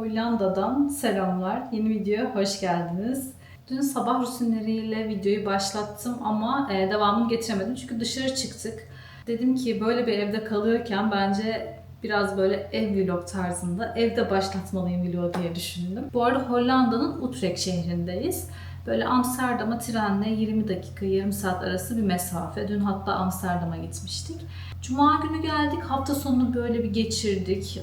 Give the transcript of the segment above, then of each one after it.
Hollanda'dan selamlar. Yeni videoya hoş geldiniz. Dün sabah rutinleriyle videoyu başlattım ama e, devamını getiremedim çünkü dışarı çıktık. Dedim ki böyle bir evde kalıyorken bence biraz böyle ev vlog tarzında evde başlatmalıyım vlog diye düşündüm. Bu arada Hollanda'nın Utrecht şehrindeyiz. Böyle Amsterdam'a trenle 20 dakika, yarım saat arası bir mesafe. Dün hatta Amsterdam'a gitmiştik. Cuma günü geldik. Hafta sonunu böyle bir geçirdik.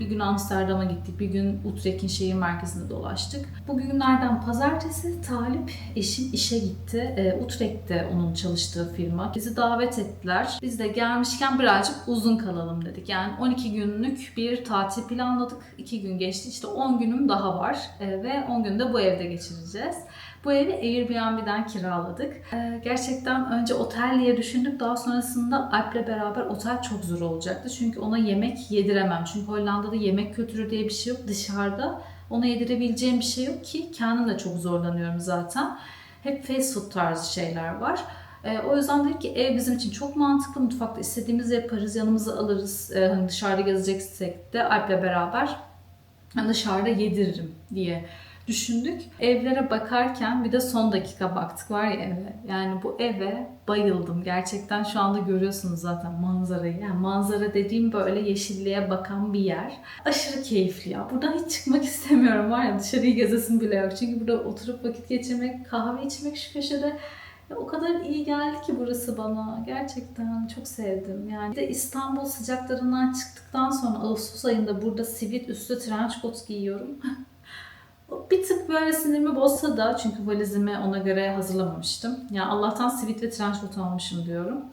Bir gün Amsterdam'a gittik, bir gün Utrecht'in şehir merkezinde dolaştık. Bugünlerden pazartesi Talip eşim işe gitti. E, Utrecht'te onun çalıştığı firma. Bizi davet ettiler. Biz de gelmişken birazcık uzun kalalım dedik. Yani 12 günlük bir tatil planladık. 2 gün geçti. İşte 10 günüm daha var. E, ve 10 günü de bu evde geçireceğiz. Bu evi Airbnb'den kiraladık. Ee, gerçekten önce otel diye düşündük. Daha sonrasında Alp'le beraber otel çok zor olacaktı. Çünkü ona yemek yediremem. Çünkü Hollanda'da yemek kültürü diye bir şey yok. Dışarıda ona yedirebileceğim bir şey yok ki. Kendim de çok zorlanıyorum zaten. Hep fast food tarzı şeyler var. Ee, o yüzden dedik ki ev bizim için çok mantıklı. Mutfakta istediğimizi yaparız, yanımıza alırız. Ee, hani dışarıda gezeceksek de Alp'le beraber dışarıda yediririm diye düşündük. Evlere bakarken bir de son dakika baktık var ya eve. Yani bu eve bayıldım. Gerçekten şu anda görüyorsunuz zaten manzarayı. Yani manzara dediğim böyle yeşilliğe bakan bir yer. Aşırı keyifli ya. Buradan hiç çıkmak istemiyorum var ya dışarıyı gezesin bile yok. Çünkü burada oturup vakit geçirmek, kahve içmek şu köşede o kadar iyi geldi ki burası bana. Gerçekten çok sevdim. Yani de İstanbul sıcaklarından çıktıktan sonra Ağustos ayında burada sivit üstü trench coat giyiyorum. Bir tık böyle sinirimi bozsa da çünkü valizimi ona göre hazırlamamıştım. Yani Allah'tan sivit ve trench coat almışım diyorum.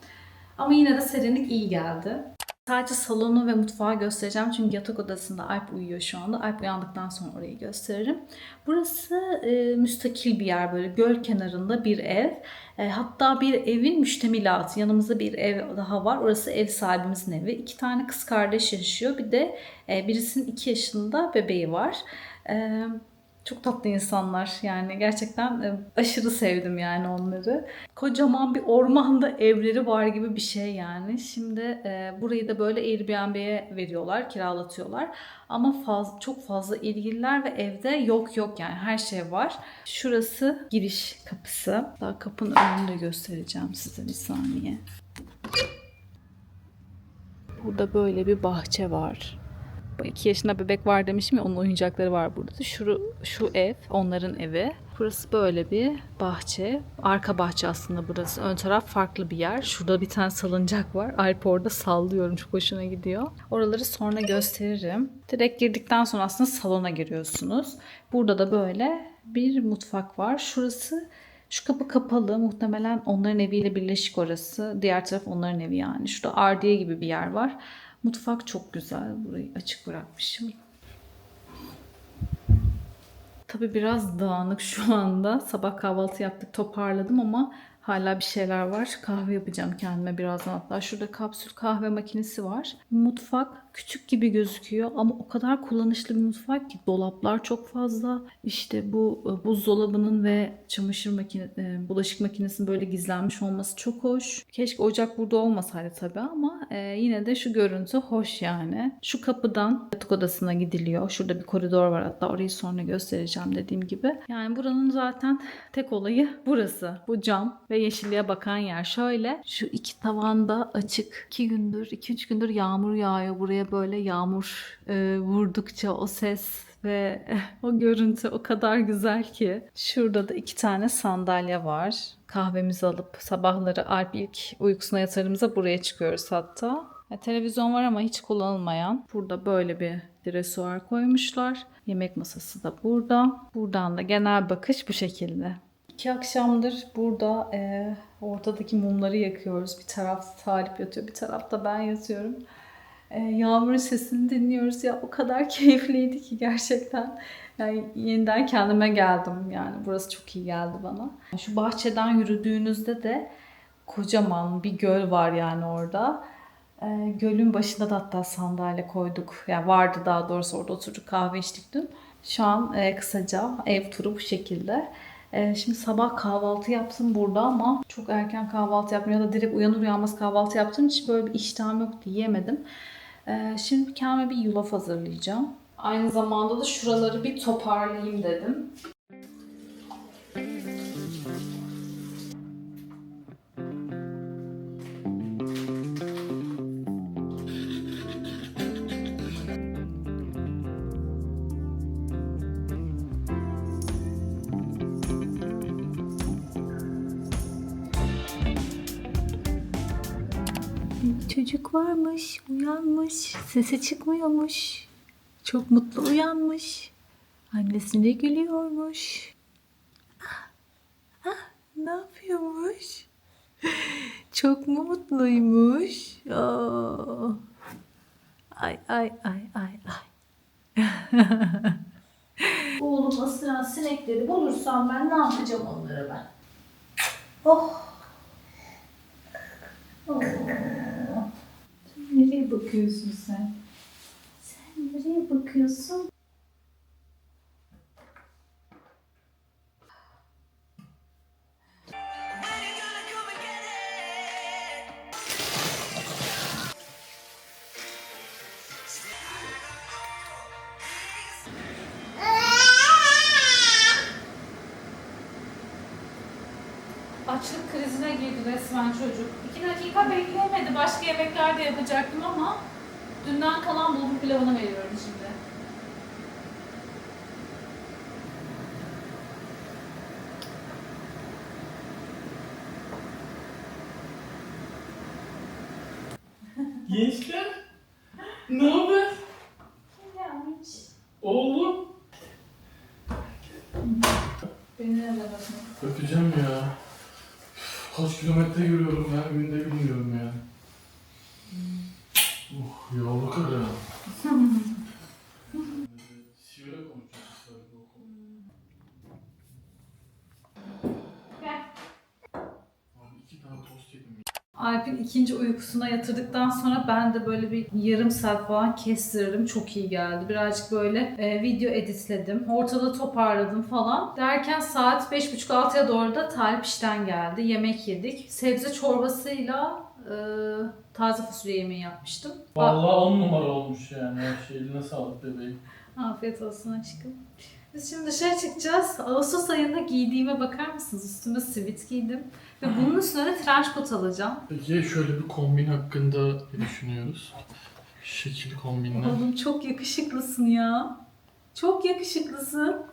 Ama yine de serinlik iyi geldi. Sadece salonu ve mutfağı göstereceğim çünkü yatak odasında Alp uyuyor şu anda. Alp uyandıktan sonra orayı gösteririm. Burası e, müstakil bir yer böyle göl kenarında bir ev. E, hatta bir evin müştemilatı. Yanımızda bir ev daha var. Orası ev sahibimizin evi. İki tane kız kardeş yaşıyor. Bir de e, birisinin iki yaşında bebeği var. E, çok tatlı insanlar yani gerçekten e, aşırı sevdim yani onları. Kocaman bir ormanda evleri var gibi bir şey yani. Şimdi e, burayı da böyle Airbnb'ye veriyorlar, kiralatıyorlar. Ama faz, çok fazla ilgililer ve evde yok yok yani her şey var. Şurası giriş kapısı. Daha kapının önünü de göstereceğim size bir saniye. Burada böyle bir bahçe var. 2 yaşında bebek var demişim ya onun oyuncakları var burada. Şu, şu ev onların evi. Burası böyle bir bahçe. Arka bahçe aslında burası. Ön taraf farklı bir yer. Şurada bir tane salıncak var. Alp orada sallıyorum. Çok hoşuna gidiyor. Oraları sonra gösteririm. Direkt girdikten sonra aslında salona giriyorsunuz. Burada da böyle bir mutfak var. Şurası şu kapı kapalı. Muhtemelen onların eviyle birleşik orası. Diğer taraf onların evi yani. Şurada ardiye gibi bir yer var. Mutfak çok güzel. Burayı açık bırakmışım. Tabii biraz dağınık şu anda. Sabah kahvaltı yaptık, toparladım ama hala bir şeyler var. Kahve yapacağım kendime birazdan hatta. Şurada kapsül kahve makinesi var. Mutfak küçük gibi gözüküyor ama o kadar kullanışlı bir mutfak ki dolaplar çok fazla. İşte bu e, buzdolabının ve çamaşır makine, e, bulaşık makinesinin böyle gizlenmiş olması çok hoş. Keşke ocak burada olmasaydı tabii ama e, yine de şu görüntü hoş yani. Şu kapıdan yatak odasına gidiliyor. Şurada bir koridor var hatta orayı sonra göstereceğim dediğim gibi. Yani buranın zaten tek olayı burası. Bu cam ve yeşilliğe bakan yer. Şöyle şu iki tavanda açık. iki gündür, iki üç gündür yağmur yağıyor buraya böyle yağmur e, vurdukça o ses ve o görüntü o kadar güzel ki. Şurada da iki tane sandalye var. Kahvemizi alıp sabahları Alp ilk uykusuna yatırımıza buraya çıkıyoruz hatta. Ya, televizyon var ama hiç kullanılmayan. Burada böyle bir dresuar koymuşlar. Yemek masası da burada. Buradan da genel bakış bu şekilde. İki akşamdır burada e, ortadaki mumları yakıyoruz. Bir taraf Talip yatıyor, bir tarafta ben yatıyorum. E, yağmurun sesini dinliyoruz. Ya o kadar keyifliydi ki gerçekten. Yani yeniden kendime geldim. Yani burası çok iyi geldi bana. Şu bahçeden yürüdüğünüzde de kocaman bir göl var yani orada. E, gölün başında da hatta sandalye koyduk. Yani vardı daha doğrusu orada oturduk kahve içtik dün. Şu an e, kısaca ev turu bu şekilde. E, şimdi sabah kahvaltı yaptım burada ama çok erken kahvaltı yaptım ya da direkt uyanır uyanmaz kahvaltı yaptığım için böyle bir iştahım yoktu yiyemedim. Ee, şimdi kendime bir yulaf hazırlayacağım. Aynı zamanda da şuraları bir toparlayayım dedim. Çocuk varmış, uyanmış, sesi çıkmıyormuş. Çok mutlu uyanmış. Annesine gülüyormuş. Ah, ah, ne yapıyormuş? Çok mu mutluymuş? Aa. Ay ay ay ay ay. Oğlum ısıran sinekleri bulursam ben ne yapacağım onlara ben? Oh. oh. Nereye bakıyorsun sen? Sen nereye bakıyorsun? Açlık krizine girdi resmen çocuk. İki dakika bekleyemedi. Başka yemekler de yapacaktım ama dünden kalan bulgur pilavını veriyorum şimdi. Gençler, ne haber? Gelmiş. Oğlum. Beni de bakın. Öpeceğim ya. Üf, Kaç kilometre yürüyorum her günde bilmiyorum ya. Oh yavru karı. Sivri konuşacağız istedim bu konu. Gel. Abi iki tane tost yedim. Alp'in ikinci uykusuna yatırdıktan sonra ben de böyle bir yarım saat falan kestirdim. Çok iyi geldi. Birazcık böyle e, video editledim. Ortada toparladım falan. Derken saat 5.30-6'ya doğru da Talip işten geldi. Yemek yedik. Sebze çorbasıyla e, taze fasulye yemeği yapmıştım. Vallahi on numara olmuş yani her şey. Eline sağlık bebeğim. Afiyet olsun aşkım. Biz şimdi dışarı çıkacağız. Ağustos ayında giydiğime bakar mısınız? Üstüme sivit giydim. Ve bunun üstüne trench coat alacağım. Peki şöyle bir kombin hakkında ne düşünüyoruz? Şekil kombinler. Oğlum çok yakışıklısın ya. Çok yakışıklısın.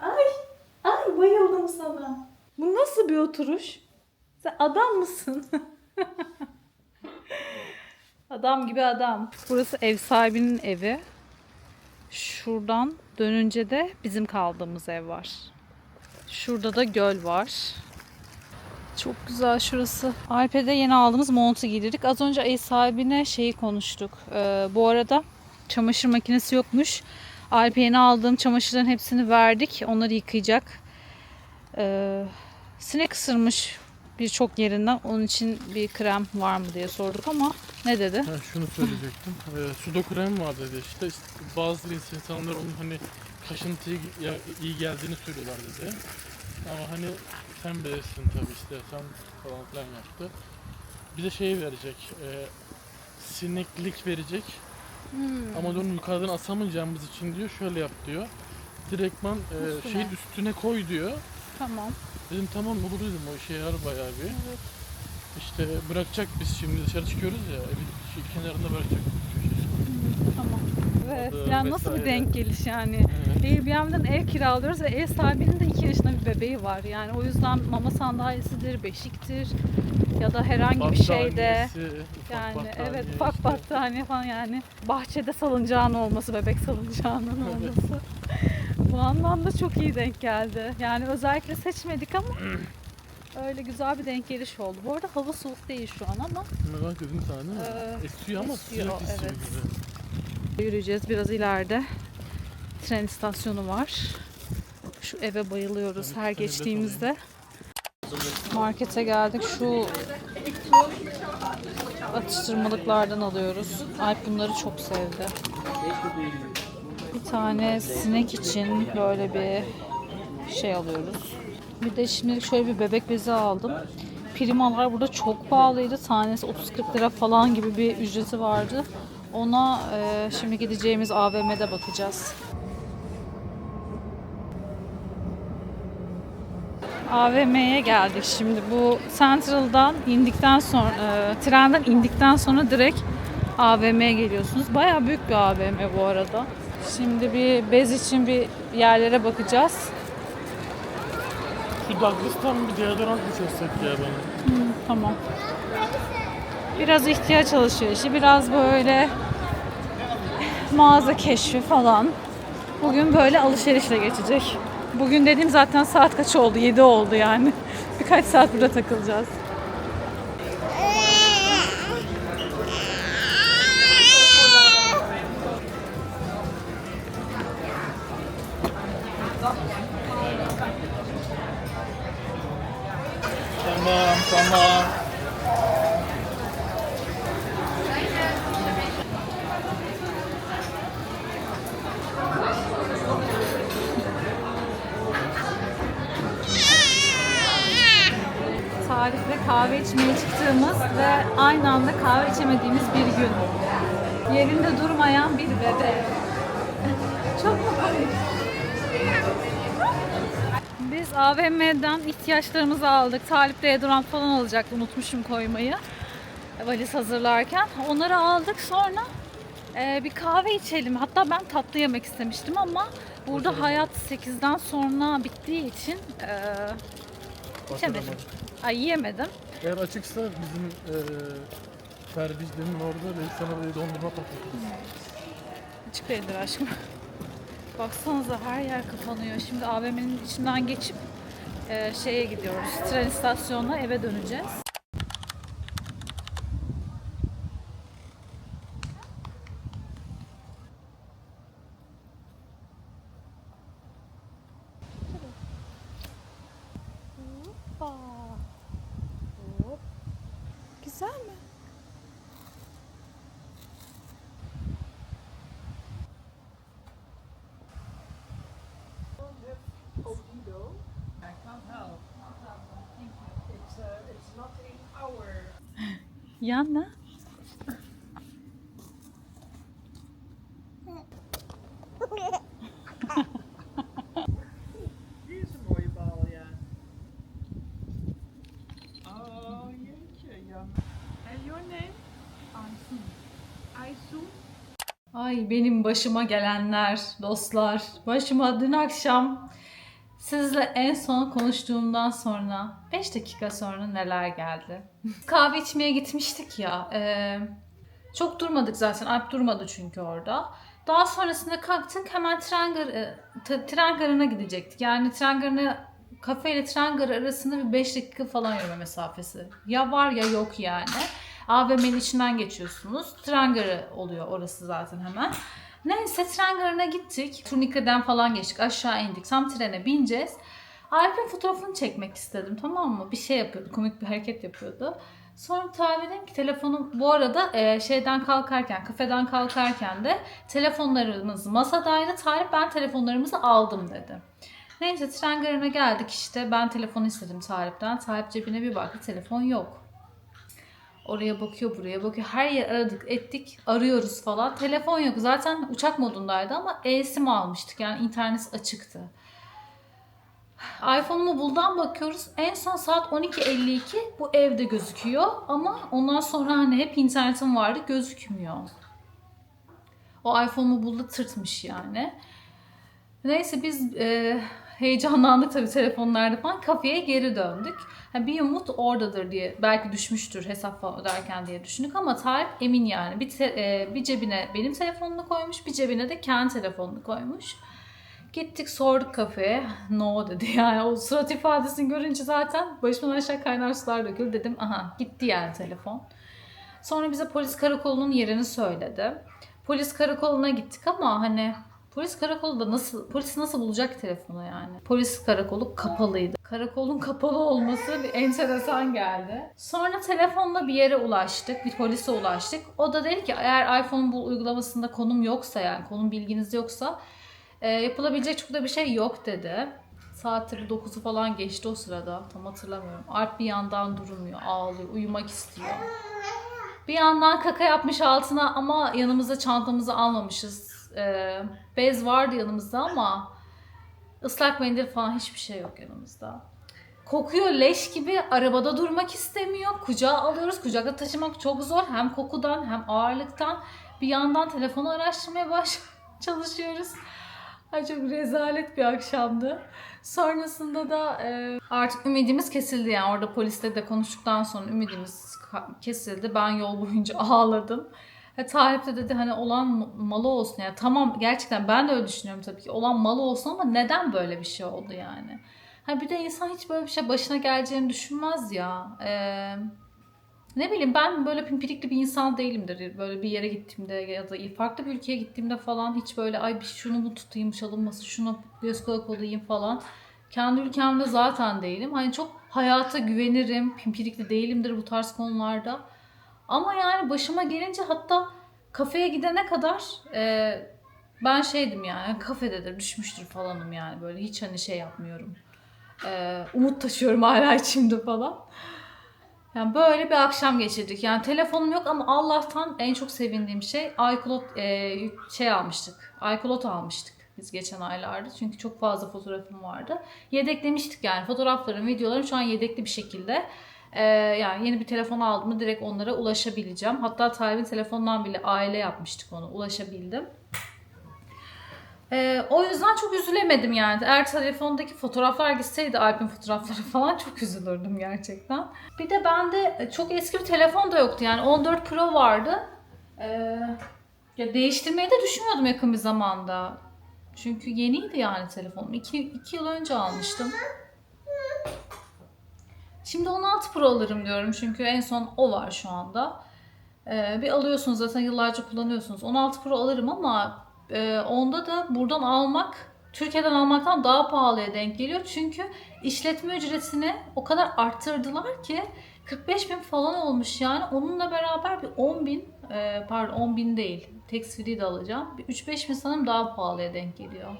Ay, ay bayıldım sana. Bu nasıl bir oturuş? Sen adam mısın? adam gibi adam. Burası ev sahibinin evi. Şuradan dönünce de bizim kaldığımız ev var. Şurada da göl var. Çok güzel şurası. Alpe'de yeni aldığımız montu giydirdik. Az önce ev sahibine şeyi konuştuk. Ee, bu arada çamaşır makinesi yokmuş. Alpe yeni aldığım çamaşırların hepsini verdik. Onları yıkayacak. Ee, sinek ısırmış birçok yerinden. Onun için bir krem var mı diye sorduk ama ne dedi? Ha, şunu söyleyecektim. Ee, sudo krem var dedi işte. İşte bazı insanlar onun hani kaşıntıya ya- iyi geldiğini söylüyorlar dedi. Ama hani sen bilirsin tabii istersen falan filan yaptı. Bize şey verecek. E, sineklik verecek. Ama onu yukarıdan asamayacağımız için diyor şöyle yap diyor. Direktman e, Üstüne. şeyin üstüne koy diyor. Tamam. Dedim tamam olur dedim o işe yarar bayağı bir. İşte bırakacak biz şimdi dışarı çıkıyoruz ya evin şey, kenarında bırakacak köşesi. Tamam. Ve Adı yani nasıl bir vesaire. denk geliş yani. Evet. Airbnb'den ev kiralıyoruz ve ev sahibinin de 2 yaşında bir bebeği var. Yani o yüzden mama sandalyesidir, beşiktir ya da herhangi bir şeyde. Ufak Yani battaniye evet işte. ufak battaniye falan yani bahçede salıncağın olması, bebek salıncağının Evet. olması. Bu anlamda çok iyi denk geldi. Yani özellikle seçmedik ama öyle güzel bir denk geliş oldu. Bu arada hava soğuk değil şu an ama Merak değil mi? Ee, esiyor ama esiyor, sıcak esiyor evet. gibi. Yürüyeceğiz. Biraz ileride tren istasyonu var. Şu eve bayılıyoruz her geçtiğimizde. Markete geldik. Şu atıştırmalıklardan alıyoruz. Alp bunları çok sevdi. Bir tane sinek için böyle bir şey alıyoruz. Bir de şimdi şöyle bir bebek bezi aldım. Primalar burada çok pahalıydı. Tanesi 30-40 lira falan gibi bir ücreti vardı. Ona e, şimdi gideceğimiz AVM'de bakacağız. AVM'ye geldik şimdi. Bu Central'dan indikten sonra, e, trenden indikten sonra direkt AVM'ye geliyorsunuz. Bayağı büyük bir AVM bu arada. Şimdi bir bez için bir yerlere bakacağız. Şu Douglas'tan bir deodorant mı çözsek ya bana? Tamam. Biraz ihtiyaç alışverişi, biraz böyle mağaza keşfi falan. Bugün böyle alışverişle geçecek. Bugün dediğim zaten saat kaç oldu? 7 oldu yani. Birkaç saat burada takılacağız. Tarif'le kahve içmeye çıktığımız ve aynı anda kahve içemediğimiz bir gün. Yerinde durmayan bir bebe. Çok mutluyum. Biz AVM'den ihtiyaçlarımızı aldık. Talip deodorant falan alacaktı. Unutmuşum koymayı. Valiz hazırlarken. Onları aldık. Sonra e, bir kahve içelim. Hatta ben tatlı yemek istemiştim ama burada hayat 8'den sonra bittiği için e, içemedim. Ay yiyemedim. Eğer açıksa bizim eee Ferdi'nin orada da sana böyle dondurma patlatırız. Açık değildir aşkım. Baksanıza her yer kapanıyor. Şimdi AVM'nin içinden geçip e, şeye gidiyoruz. Tren istasyonuna eve döneceğiz. Hoppa. Güzel mi? Yanna. Ay benim başıma gelenler, dostlar. Başıma dün akşam sizle en son konuştuğumdan sonra 5 dakika sonra neler geldi. Kahve içmeye gitmiştik ya. e, çok durmadık zaten. Alp durmadı çünkü orada. Daha sonrasında kalktık hemen tren, gar- e, tren garına gidecektik. Yani tren garına kafe ile tren garı arasında bir 5 dakika falan yürüme mesafesi. Ya var ya yok yani. AVM'nin içinden geçiyorsunuz. Tren garı oluyor orası zaten hemen. Neyse tren garına gittik. Turnike'den falan geçtik. Aşağı indik. Tam trene bineceğiz. Alp'in fotoğrafını çekmek istedim tamam mı? Bir şey yapıyordu. Komik bir hareket yapıyordu. Sonra tabi dedim ki telefonum bu arada e, şeyden kalkarken, kafeden kalkarken de telefonlarımız masadaydı. Tarık ben telefonlarımızı aldım dedi. Neyse tren garına geldik işte. Ben telefonu istedim Tarık'tan. Tarık cebine bir baktı telefon yok. Oraya bakıyor, buraya bakıyor. Her yer aradık, ettik, arıyoruz falan. Telefon yok. Zaten uçak modundaydı ama eSIM almıştık. Yani internet açıktı. iPhone'umu buldan bakıyoruz. En son saat 12.52 bu evde gözüküyor. Ama ondan sonra hani hep internetim vardı gözükmüyor. O iPhone'umu buldu tırtmış yani. Neyse biz e, heyecanlandık tabii telefonlarda falan. Kafeye geri döndük. Ha, bir umut oradadır diye belki düşmüştür hesap öderken diye düşündük ama Tarık emin yani. Bir, te- e, bir cebine benim telefonunu koymuş, bir cebine de kendi telefonunu koymuş. Gittik sorduk kafeye. No dedi yani o surat ifadesini görünce zaten başımdan aşağı kaynar sular döküldü. Dedim aha gitti yani telefon. Sonra bize polis karakolunun yerini söyledi. Polis karakoluna gittik ama hani polis karakolu da nasıl polis nasıl bulacak telefonu yani? Polis karakolu kapalıydı. Karakolun kapalı olması bir enteresan geldi. Sonra telefonla bir yere ulaştık. Bir polise ulaştık. O da dedi ki eğer iPhone bu uygulamasında konum yoksa yani konum bilginiz yoksa e, yapılabilecek çok da bir şey yok dedi. Saat tabii 9'u falan geçti o sırada. Tam hatırlamıyorum. Alp bir yandan durmuyor, ağlıyor, uyumak istiyor. Bir yandan kaka yapmış altına ama yanımıza çantamızı almamışız. Ee, bez vardı yanımızda ama ıslak mendil falan hiçbir şey yok yanımızda. Kokuyor leş gibi arabada durmak istemiyor. Kucağa alıyoruz. Kucakta taşımak çok zor. Hem kokudan hem ağırlıktan. Bir yandan telefonu araştırmaya baş çalışıyoruz. Ay çok rezalet bir akşamdı. Sonrasında da e, artık ümidimiz kesildi yani orada polisle de konuştuktan sonra ümidimiz kesildi. Ben yol boyunca ağladım. E, Talip de dedi hani olan malı olsun yani tamam gerçekten ben de öyle düşünüyorum tabii ki olan malı olsun ama neden böyle bir şey oldu yani? Ha bir de insan hiç böyle bir şey başına geleceğini düşünmez ya. Ee, ne bileyim ben böyle pimpirikli bir insan değilimdir. Böyle bir yere gittiğimde ya da farklı bir ülkeye gittiğimde falan hiç böyle ay bir şunu mu tutayım çalınmasın şuna göz kulak olayım falan. Kendi ülkemde zaten değilim. Hani çok hayata güvenirim. Pimpirikli değilimdir bu tarz konularda. Ama yani başıma gelince hatta kafeye gidene kadar e, ben şeydim yani kafededir düşmüştür falanım yani böyle hiç hani şey yapmıyorum. E, umut taşıyorum hala içimde falan. Yani böyle bir akşam geçirdik. Yani telefonum yok ama Allah'tan en çok sevindiğim şey iCloud e, şey almıştık. iCloud almıştık biz geçen aylarda. Çünkü çok fazla fotoğrafım vardı. Yedeklemiştik yani fotoğraflarım, videolarım şu an yedekli bir şekilde. E, yani yeni bir telefon aldım mı direkt onlara ulaşabileceğim. Hatta Talib'in telefonundan bile aile yapmıştık onu. Ulaşabildim. Ee, o yüzden çok üzülemedim yani. Eğer telefondaki fotoğraflar gitseydi Alp'in fotoğrafları falan çok üzülürdüm gerçekten. Bir de bende çok eski bir telefon da yoktu yani 14 Pro vardı. Ee, ya değiştirmeyi de düşünmüyordum yakın bir zamanda. Çünkü yeniydi yani telefonum. 2 yıl önce almıştım. Şimdi 16 Pro alırım diyorum çünkü en son o var şu anda. Ee, bir alıyorsunuz zaten yıllarca kullanıyorsunuz. 16 Pro alırım ama e, onda da buradan almak Türkiye'den almaktan daha pahalıya denk geliyor. Çünkü işletme ücretini o kadar arttırdılar ki 45 bin falan olmuş yani. Onunla beraber bir 10 bin, e, pardon 10 bin değil. Tax free de alacağım. Bir 3-5 bin sanırım daha pahalıya denk geliyor.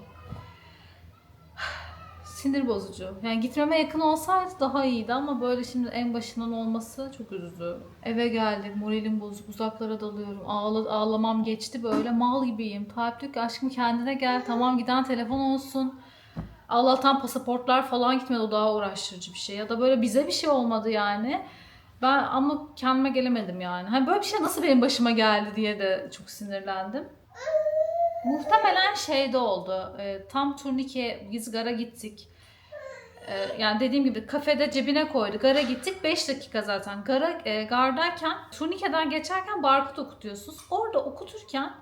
Sinir bozucu. Yani gitmeme yakın olsaydı daha iyiydi ama böyle şimdi en başından olması çok üzdü. Eve geldim, moralim bozuk, uzaklara dalıyorum. Ağla, ağlamam geçti böyle mal gibiyim. Tayyip diyor ki aşkım kendine gel, tamam giden telefon olsun. Allah'tan pasaportlar falan gitmedi o daha uğraştırıcı bir şey. Ya da böyle bize bir şey olmadı yani. Ben ama kendime gelemedim yani. Hani böyle bir şey nasıl benim başıma geldi diye de çok sinirlendim. Muhtemelen şeyde oldu. E, tam turnike biz gara gittik. E, yani dediğim gibi kafede cebine koydu. Gara gittik 5 dakika zaten. Gara e, gardayken turnikeden geçerken barkod okutuyorsunuz. Orada okuturken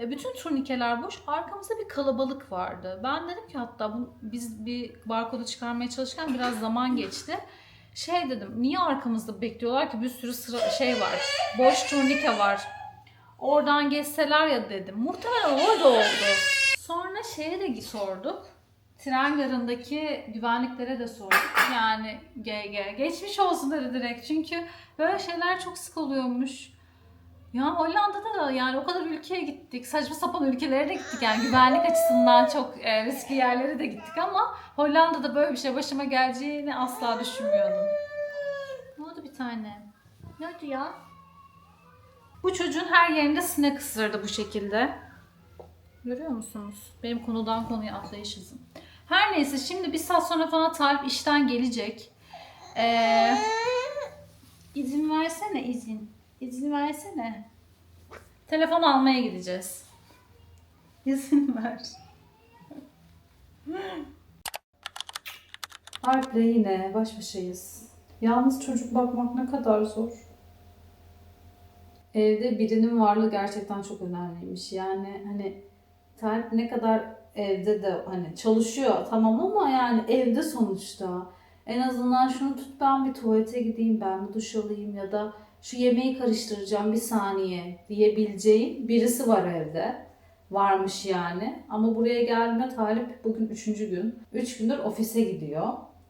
e, bütün turnikeler boş. Arkamızda bir kalabalık vardı. Ben dedim ki hatta bu, biz bir barkodu çıkarmaya çalışırken biraz zaman geçti. Şey dedim niye arkamızda bekliyorlar ki bir sürü sıra şey var. Boş turnike var. Oradan geçseler ya dedim. Muhtemelen orada oldu. Sonra şeye de sorduk. Tren garındaki güvenliklere de sorduk. Yani GG. Geçmiş olsun dedi direkt. Çünkü böyle şeyler çok sık oluyormuş. Ya Hollanda'da da yani o kadar ülkeye gittik. Saçma sapan ülkelere de gittik. Yani güvenlik açısından çok e, riskli yerlere de gittik ama Hollanda'da böyle bir şey başıma geleceğini asla düşünmüyordum. Ne oldu bir tane? Ne oldu ya? Bu çocuğun her yerinde sinek ısırdı bu şekilde. Görüyor musunuz? Benim konudan konuya atlayış hızım. Her neyse şimdi bir saat sonra falan Talip işten gelecek. Ee, izin versene izin. İzin versene. Telefon almaya gideceğiz. İzin ver. Alp'le yine baş başayız. Yalnız çocuk bakmak ne kadar zor. Evde birinin varlığı gerçekten çok önemliymiş. Yani hani Talip ne kadar evde de hani çalışıyor tamam ama yani evde sonuçta. En azından şunu tut ben bir tuvalete gideyim, ben bir duş alayım ya da şu yemeği karıştıracağım bir saniye diyebileceğim birisi var evde. Varmış yani. Ama buraya geldiğinde Talip bugün üçüncü gün. Üç gündür ofise gidiyor.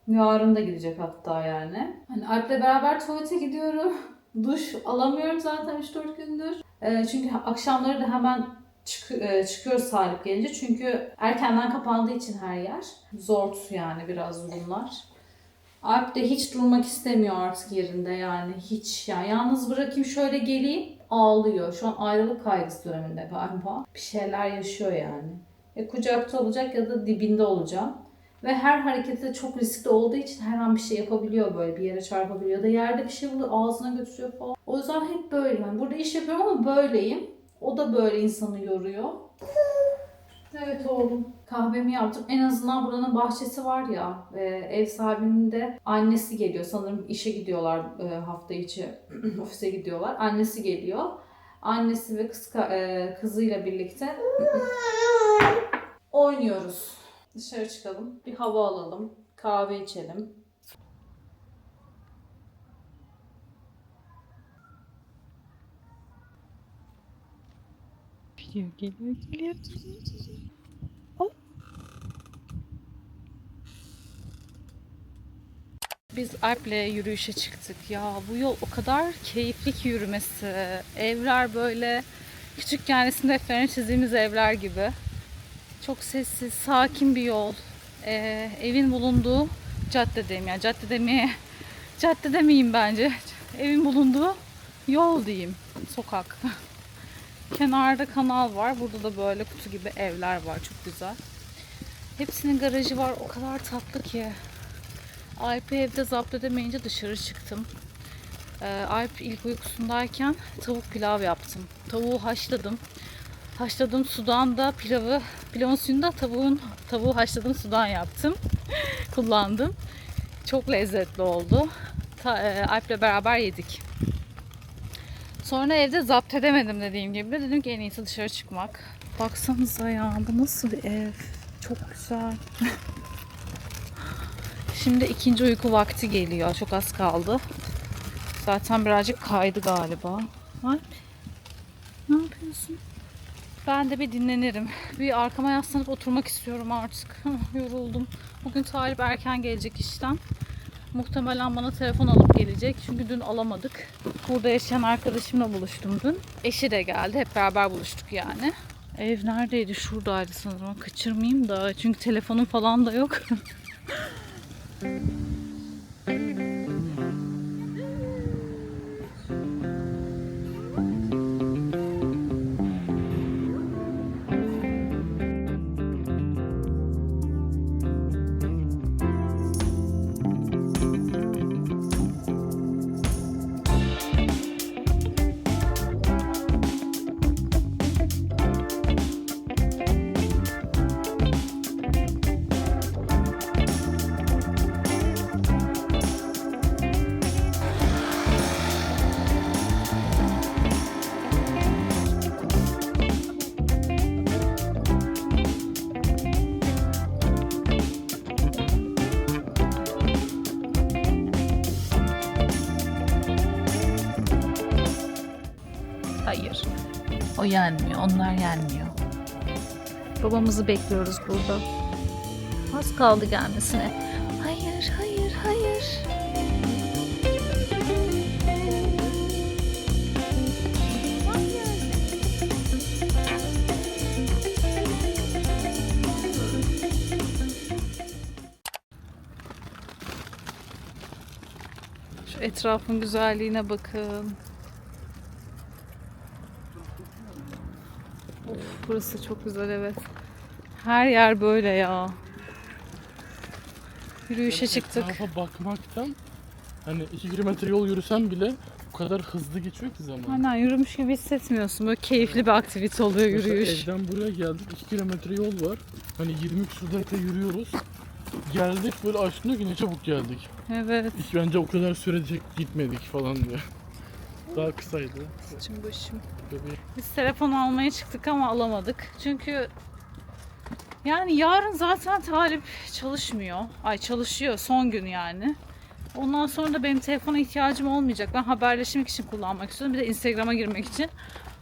Yarın da gidecek hatta yani. Hani Alp'le beraber tuvalete gidiyorum. Duş alamıyorum zaten 3-4 gündür. Ee, çünkü akşamları da hemen çık- e, Talip gelince. Çünkü erkenden kapandığı için her yer. Zor yani biraz durumlar. Alp de hiç durmak istemiyor artık yerinde yani hiç. Yani yalnız bırakayım şöyle geleyim ağlıyor. Şu an ayrılık kaygısı döneminde galiba. Bir şeyler yaşıyor yani. Ya kucakta olacak ya da dibinde olacağım. Ve her hareketi çok riskli olduğu için her an bir şey yapabiliyor böyle bir yere çarpabiliyor da yerde bir şey buluyor ağzına götürüyor falan. O yüzden hep böyle. Yani burada iş yapıyorum ama böyleyim. O da böyle insanı yoruyor. Evet oğlum. Kahvemi yaptım. En azından buranın bahçesi var ya. e, ev sahibinin de annesi geliyor. Sanırım işe gidiyorlar e, hafta içi. ofise gidiyorlar. Annesi geliyor. Annesi ve kız e, kızıyla birlikte oynuyoruz. Dışarı çıkalım. Bir hava alalım. Kahve içelim. Geliyor, geliyor, geliyor, geliyor. Biz Alp'le yürüyüşe çıktık. Ya bu yol o kadar keyifli ki yürümesi. Evler böyle küçük kendisinde defterine çizdiğimiz evler gibi. Çok sessiz, sakin bir yol. Ee, evin bulunduğu caddedeyim. Yani cadde demeye, cadde demeyeyim bence. Evin bulunduğu yol diyeyim. Sokak. Kenarda kanal var. Burada da böyle kutu gibi evler var. Çok güzel. Hepsinin garajı var. O kadar tatlı ki. Alp'i evde zapt edemeyince dışarı çıktım. Ee, Alp ilk uykusundayken tavuk pilav yaptım. Tavuğu haşladım. Haşladığım sudan da pilavı, pilavın suyunda tavuğun tavuğu haşladığım sudan yaptım. Kullandım. Çok lezzetli oldu. Ta, e, Alp'le beraber yedik. Sonra evde zapt edemedim dediğim gibi. Dedim ki en iyisi dışarı çıkmak. Baksanıza ya bu nasıl bir ev. Çok güzel. Şimdi ikinci uyku vakti geliyor. Çok az kaldı. Zaten birazcık kaydı galiba. Alp, ne yapıyorsun? Ben de bir dinlenirim. Bir arkama yaslanıp oturmak istiyorum artık. Yoruldum. Bugün Talip erken gelecek işten. Muhtemelen bana telefon alıp gelecek. Çünkü dün alamadık. Burada yaşayan arkadaşımla buluştum dün. Eşi de geldi. Hep beraber buluştuk yani. Ev neredeydi? Şuradaydı sanırım. Kaçırmayayım da. Çünkü telefonum falan da yok. Hayır. O yenmiyor. Onlar yenmiyor. Babamızı bekliyoruz burada. Az kaldı gelmesine. Hayır, hayır, hayır. Şu etrafın güzelliğine bakın. Burası çok güzel evet. Her yer böyle ya. Yürüyüşe çıktık. Etrafa bakmaktan hani 2 kilometre yol yürüsem bile o kadar hızlı geçiyor ki zaman. Aynen yürümüş gibi hissetmiyorsun. Böyle keyifli bir aktivite oluyor Mesela yürüyüş. evden buraya geldik 2 kilometre yol var. Hani 20 küsur dakika yürüyoruz. Geldik böyle diyor ki ne çabuk geldik. Evet. Hiç bence o kadar sürecek gitmedik falan diyor. Daha kısaydı. Saçım başım. Bebeğim. Biz telefon almaya çıktık ama alamadık. Çünkü yani yarın zaten Talip çalışmıyor. Ay çalışıyor son gün yani. Ondan sonra da benim telefona ihtiyacım olmayacak. Ben haberleşmek için kullanmak istiyorum. Bir de Instagram'a girmek için.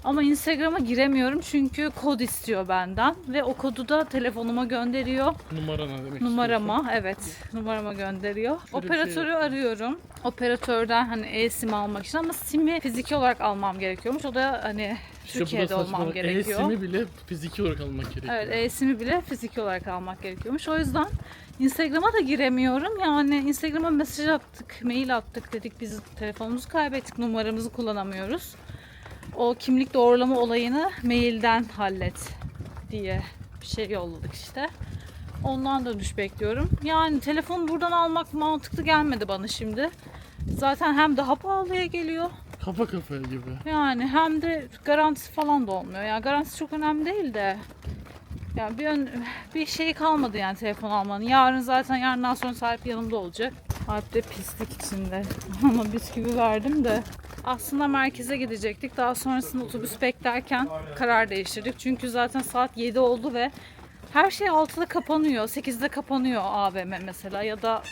Ama Instagram'a giremiyorum çünkü kod istiyor benden. Ve o kodu da telefonuma gönderiyor. Numarana demek Numarama evet numarama gönderiyor. Şöyle bir Operatörü şey arıyorum. Operatörden hani e-sim almak için ama sim'i fiziki olarak almam gerekiyormuş. O da hani Türkiye'de olmam gerekiyor. E-sim'i bile fiziki olarak almak gerekiyor. Evet, e-sim'i bile fiziki olarak almak gerekiyormuş. O yüzden Instagram'a da giremiyorum. Yani Instagram'a mesaj attık, mail attık dedik biz telefonumuzu kaybettik, numaramızı kullanamıyoruz. O kimlik doğrulama olayını mailden hallet diye bir şey yolladık işte. Ondan dönüş bekliyorum. Yani telefon buradan almak mantıklı gelmedi bana şimdi. Zaten hem daha pahalıya geliyor. Kafa kafaya gibi. Yani hem de garantisi falan da olmuyor. Yani garantisi çok önemli değil de. Yani bir ön, bir şey kalmadı yani telefon almanın. Yarın zaten yarından sonra sahip yanımda olacak. Alp de pislik içinde. Ama bisküvi verdim de. Aslında merkeze gidecektik. Daha sonrasında otobüs beklerken karar değiştirdik. Çünkü zaten saat 7 oldu ve her şey 6'da kapanıyor. 8'de kapanıyor AVM mesela ya da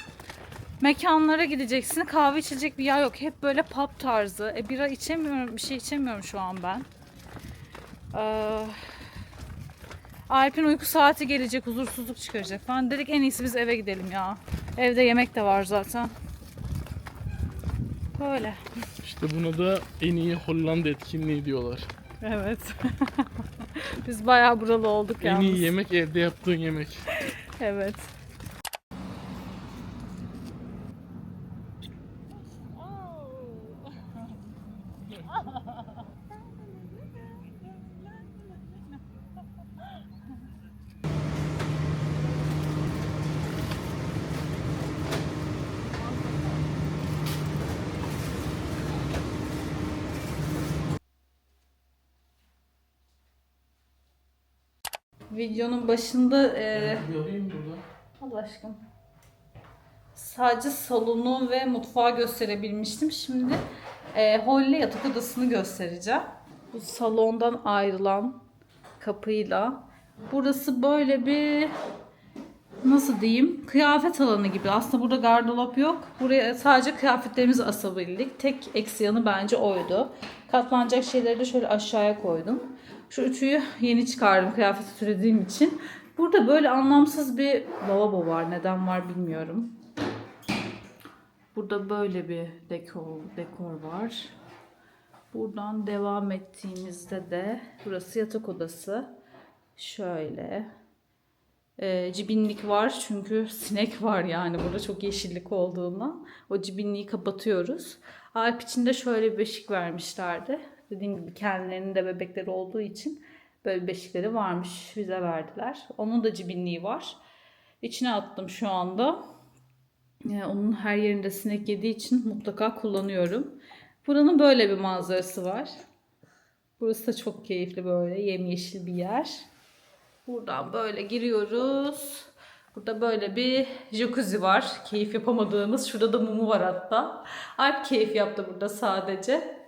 mekanlara gideceksin. Kahve içecek bir yer yok. Hep böyle pub tarzı. E bira içemiyorum. Bir şey içemiyorum şu an ben. Ee, Alp'in uyku saati gelecek. Huzursuzluk çıkaracak falan. Dedik en iyisi biz eve gidelim ya. Evde yemek de var zaten. Böyle. İşte buna da en iyi Hollanda etkinliği diyorlar. Evet. biz bayağı buralı olduk En yalnız. iyi yemek evde yaptığın yemek. Evet. Videonun başında e. Allah aşkına. Sadece salonu ve mutfağı gösterebilmiştim. Şimdi e, holle yatak odasını göstereceğim. Bu salondan ayrılan kapıyla. Burası böyle bir nasıl diyeyim kıyafet alanı gibi. Aslında burada gardırop yok. Buraya sadece kıyafetlerimizi asabildik. Tek eksi yanı bence oydu. Katlanacak şeyleri de şöyle aşağıya koydum. Şu ütüyü yeni çıkardım kıyafeti türediğim için. Burada böyle anlamsız bir lavabo var. Neden var bilmiyorum. Burada böyle bir dekor, dekor var. Buradan devam ettiğimizde de burası yatak odası. Şöyle. Ee, cibinlik var çünkü sinek var yani burada çok yeşillik olduğundan. O cibinliği kapatıyoruz. Alp için de şöyle bir beşik vermişlerdi. Dediğim gibi kendilerinin de bebekleri olduğu için böyle beşikleri varmış. Bize verdiler. Onun da cibinliği var. İçine attım şu anda. Ee, onun her yerinde sinek yediği için mutlaka kullanıyorum. Buranın böyle bir manzarası var. Burası da çok keyifli böyle yemyeşil bir yer. Buradan böyle giriyoruz. Burada böyle bir jacuzzi var. Keyif yapamadığımız. Şurada da mumu var hatta. Alp keyif yaptı burada sadece.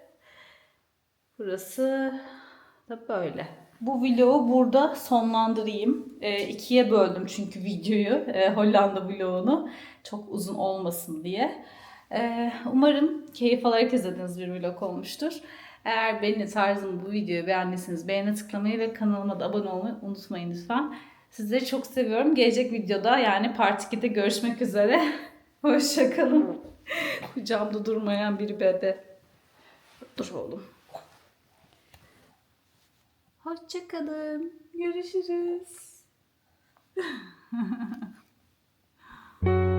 Burası da böyle. Bu vlogu burada sonlandırayım. E, ikiye böldüm çünkü videoyu. e, Hollanda vlogunu. Çok uzun olmasın diye. E, umarım keyif alarak izlediğiniz bir vlog olmuştur. Eğer benim tarzım bu videoyu beğendiyseniz beğene tıklamayı ve kanalıma da abone olmayı unutmayın lütfen. Sizleri çok seviyorum. Gelecek videoda yani part 2'de görüşmek üzere. Hoşçakalın. Kucağımda durmayan bir bebe. Dur oğlum. Hoşçakalın. Görüşürüz.